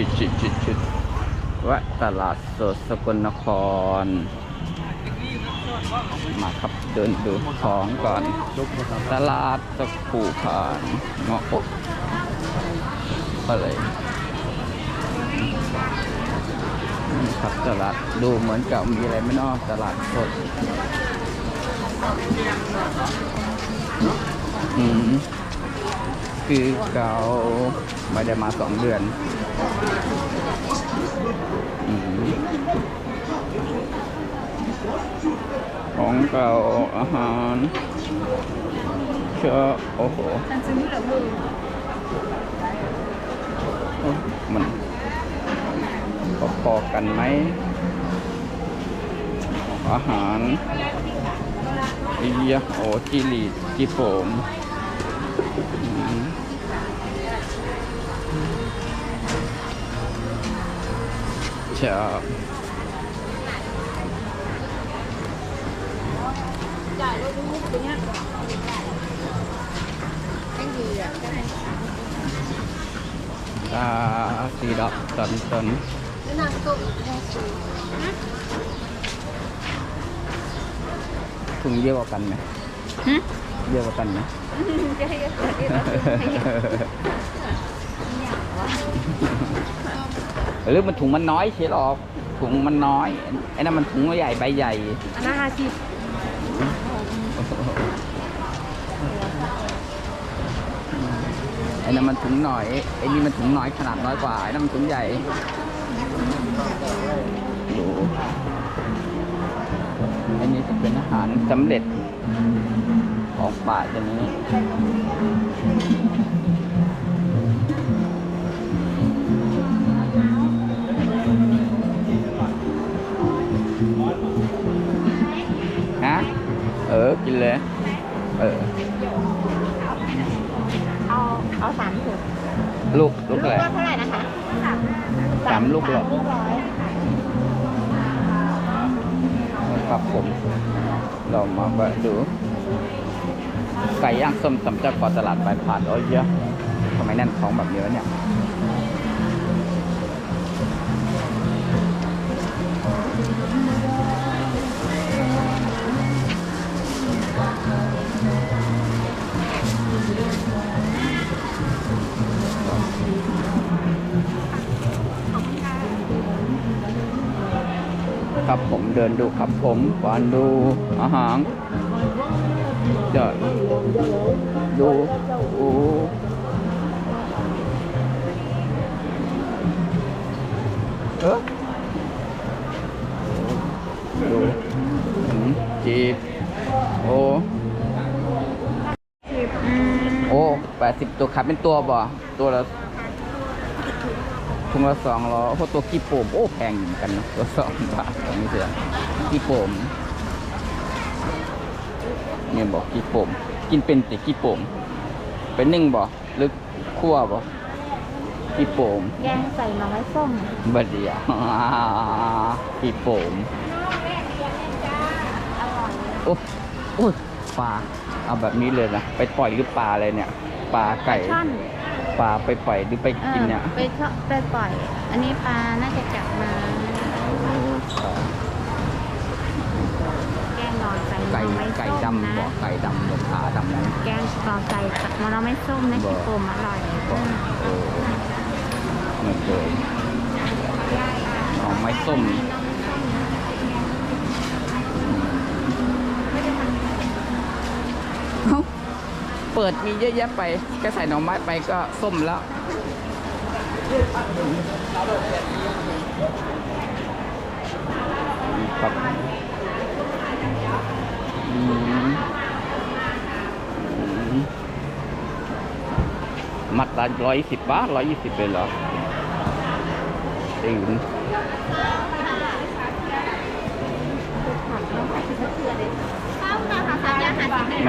ชิดชิดชิดชิดแวะตลาดสดสกลนคร มาครับเดินดูของก่อน ตลาดตะปูผ่านเงาะอ๊ะอะไรครับตลาดดูเหมือนกับมีอะไรไม่นอกตลาดสดอืมคือเก่าไม่ได้มาสองเดือน ของเก่าอาหารเชื้อโอ้โหมันพอๆกันไหมอาหารอีเยโอจิลีจิโฟม อืมจะจ่ายแล้วตรงนี้ยไม่ดีอะอ่าสีดอกตันตันแล้วนางก็อีกแค่สูงถุงเยอะกว่ากันไหมเยอะกว่ากันไหม จะให้เกิดที่เรา หรือมันถุงมันน้อยใช่หรอกถุงมันน้อยไอ้นั่นมันถุงใหญ่ใบใหญ่อันนั้นห้าสิบไอ้นั่นมันถุงหน่อยไอ้นี่มันถุงน้อยขนาดน้อยกว่าไอ้นั่นมันถุงใหญ่ดูอันนี้จะเป็นอาหารสำเร็จของป่าตัวนี้ เออกินเลย เออ เอาเอาสามถุงลูกลูกอะไรว่าเท่าไหร่นะคะสามลูกเหรอลูกร้อยครับผม เรามาแวะดูไก่ย่างส้มตำเจ้าก่อตลาดปลายผ่านโอ้ยเยอะทำไมแน่นท้องแบบนี้วะเนี่ย ครับผมเดินดูครับผมก่อนดูอาหารเดี๋ยวดูโอ้เออดูจีบโอ้โอ้แปดสิบตัวขายเป็นตัวบ่ตัวละ ถุงละสองร้อยเพราะตัวกี้โป่มโอ้แพงอยู่เหมือนกันนะตัวสองบาทของนี่เสือกี้โป่มเนี่ยบอกกี้โป่มกินเป็นแต่กี้โป่มเป็นนึ่งบ่หรือคั่วบ่กี้โป่มแกงใส่หน่อไม้ส้มบดเดียวกี้โป่มโอ้โอ้ยปลาเอาแบบนี้เลยนะไปปล่อยหรือปลาอะไรเนี่ยปลาไก่ช่อน ปลาไปปล่อยหรือไปกินเนี่ยออไปทอดไปปล่อย อันนี้ปลาน่าจะจับมา แกงหน่อใส่หน่ไก่อไม้ไก่ส้มดำบ่นะไก่ดำบ่ขาดำนั้น แกงหน่อใส่หน่อไม้ส้มนะบ่ที่โกมอร่อยบ่โอ้ไม่เคยหน่อไม้ส้มเอ้าเปิดมีเยอะแยะไปแค่ใส่หน่อไม้ไปก็ส้มแล้วครับอืมอืมมัดละร้อยสิบบาทร้อยยี่สิบเลยเหรอตื่น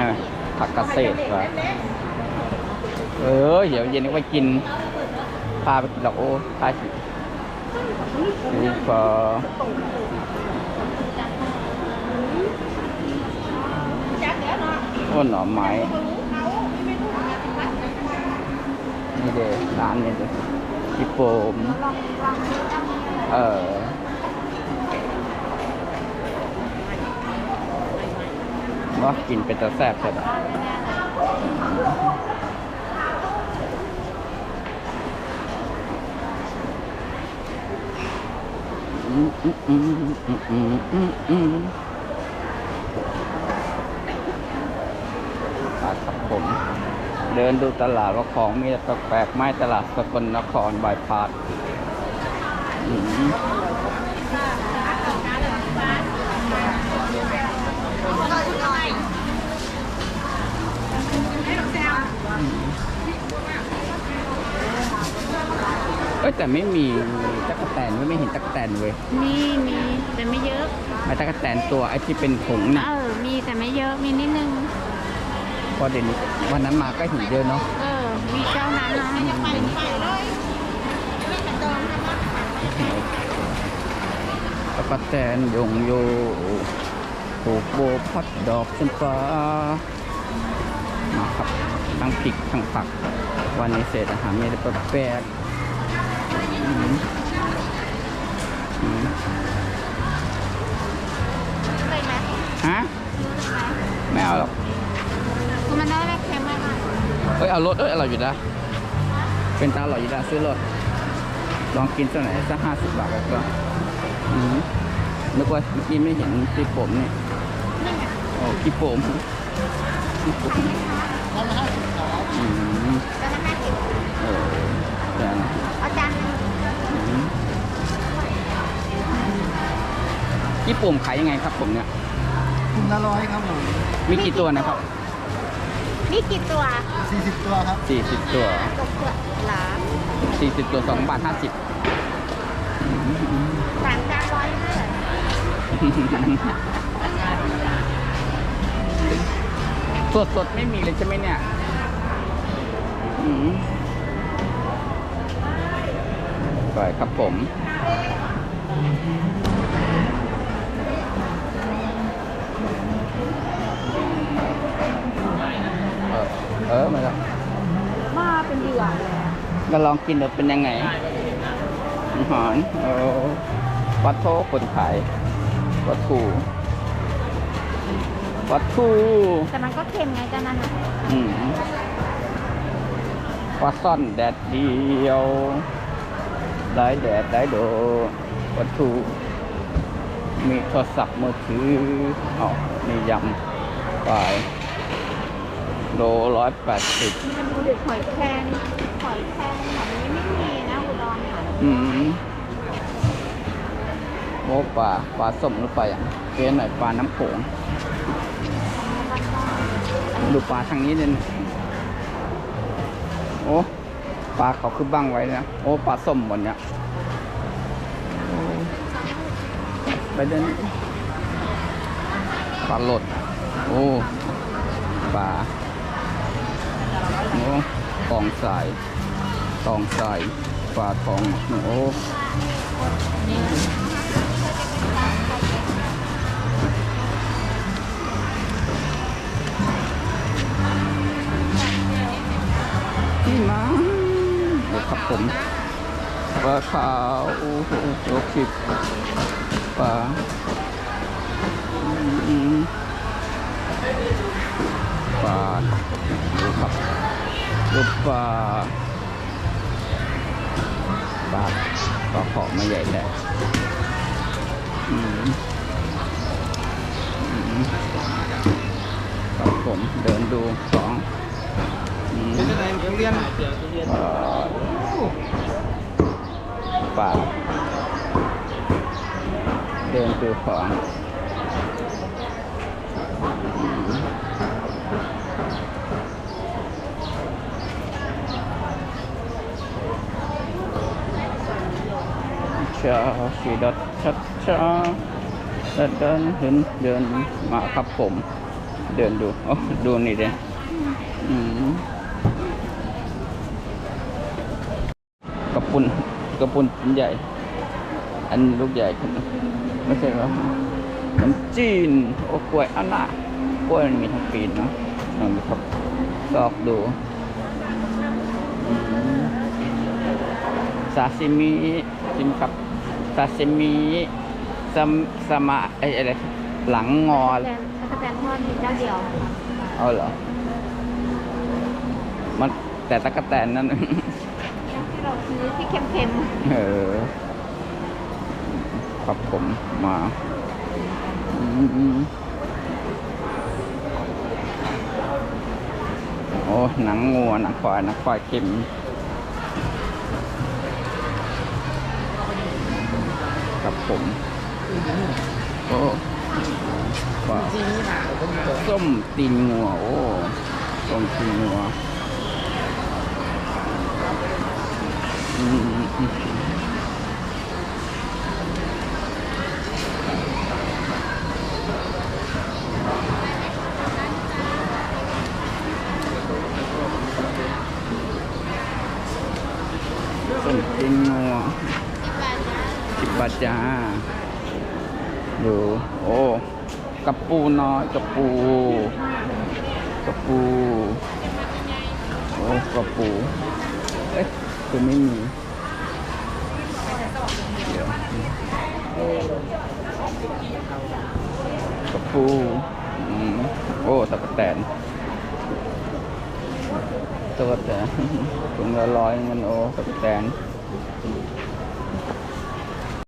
นะ ผักเกษตรว่ะเออเดี๋ยวเย็นนี้ไปกินพาไปกินดอกโอ้พาสิดูพอโอ้หน่อไม้นี่เด้ร้านนี่เด้พี่โปมลออ งดูอันนี้เออว่ากินเป็นตะแซ่บใช่ะอืมอืมอืมอืมอืมอืมอืมอะครับผม เดินดูตลาดว่าของมีแต่แปลกๆไม่ตลาดสกลนครบายพาด เอ้ยแต่ไม่มีตั๊กแตนเว้ยไม่เห็นตั๊กแตนเว้ยมีมีแต่ไม่เยอะไอ้ตั๊กแตนตัวไอ้ที่เป็นผงน่ะเออมีแต่ไม่เยอะ มีนิดนึงพอเดี๋ยวนี้วันนั้นมาก็เห็นเยอะเนาะเออ มีเจ้านั้นนะยังไปนี่เลยตั๊กแตนยงโยปลูกโบพัดดอกจำปามาครับทั้งพริกทั้งผัก วันนี้เศษอาหารมีแต่แปลกๆอืมอืม เลยไหมฮะไม่เอาหรอกคือมันได้ไม่เค็มมากอะเอ้ยเอารถเอ้ยอร่อยอยู่นะเป็นตาอร่อยอยู่นะซื้อรถลองกินสักหน่อยสักห้าสิบบาทแล้วก็อืมนึกว่าเมื่อกี้ไม่เห็นที่ผมนี่นี่ไงโอ้กี่ผมกี่ผมอืมจะละห้าสิบเออเดี๋ยวนะเอาจา กี่ผมขายยังไงครับผมเนี่ยคุณละร้อยครับผมมีกี่ตัวนะครับ นี่กี่ตัว40ตัวครับสี่สิบตัวตกเปลือกหลาสี่สิบตัวสองบาทห้าสิบสามจานร้อยเลยสดสดๆไม่มีเลยใช่ไหมเนี่ยอืมไปครับผม อเออมาแล้วมาเป็นเหยื่อเลยก็ลองกินดูเป็นยังไงหอนโอ้วัดโทคนขายวัตถุวัตถุแต่มันก็เค็มไงจานนั้นอะอืมปลาซ่อนแดดเดียวได้แดดได้โดวัตถุมีโทรศัพท์มือถือเอามียำไป โลร้อยแปดสิบมันดูเด็กหอยแครงหอยแครงแบบนี้ไม่มีนะอุดรค่ะอืมโอ้ปลาปลาส้มหรือปลาอย่างเกณฑ์หน่อยปลาน้ำโขงดูปลาทางนี้เนี่ยโอ้ปลาเขาคือบ้างไว้นะโอ้ปลาส้มหมดเนี่ยโอ้ไปเดินปลาหลดโอ้ปลา โอ้กองสายกองสายปลาทองโอ้ที่มาครับผมปลาขาวโอ้โหโลคิดปลาอืมปลาดูครับ ดูปปลาปลาปลาขอมาใหญ่แหละอืมอืมครับผมเดินดูสองอืมเป็นอะไรเรียนเอ่อป่าเดินดูของ ชาชีดัดชัดชาเดินเดินเดินเดินมาครับผม เดินดูโอ้ดูนี่เด้กระปุนกระปุนใหญ่ อันลูกใหญ่ขึ้นไม่ใช่เหรอน้ำจีนโอ้กล้วยอันน่ะกล้วยมันมีทั้งปีนเนาะลองดูครับซอกดูซาซิมิชิมครับ ซาซิมิสมสมาไอ้อะไรหลังงอ แตนตะกะแตนทอดมีเจ้าเดียวค่ะเอาเหรอ มันแต่ตะกะแตนนั่น ที่เราซื้อที่เค็มเออครับผมมาอืมโอ้หนังงัวหนังควายหนังควายเค็ม ครับผมโอ้ว้าวส้มตีนงัวโอ้ส้มตีนงัวอืมอืมอืมส้มตีนงัว ๆที่ บ้านนะสิบบาทจ้าดูโอ้กระปูน้อยกระปูกระปูโอ้กระปูเอ๊ะคือไม่มีเดี๋ยวกระปูอืมโอ้ตะกะแตนตะกะแตนถุงละร้อยเงินโอ้ตะกะแตน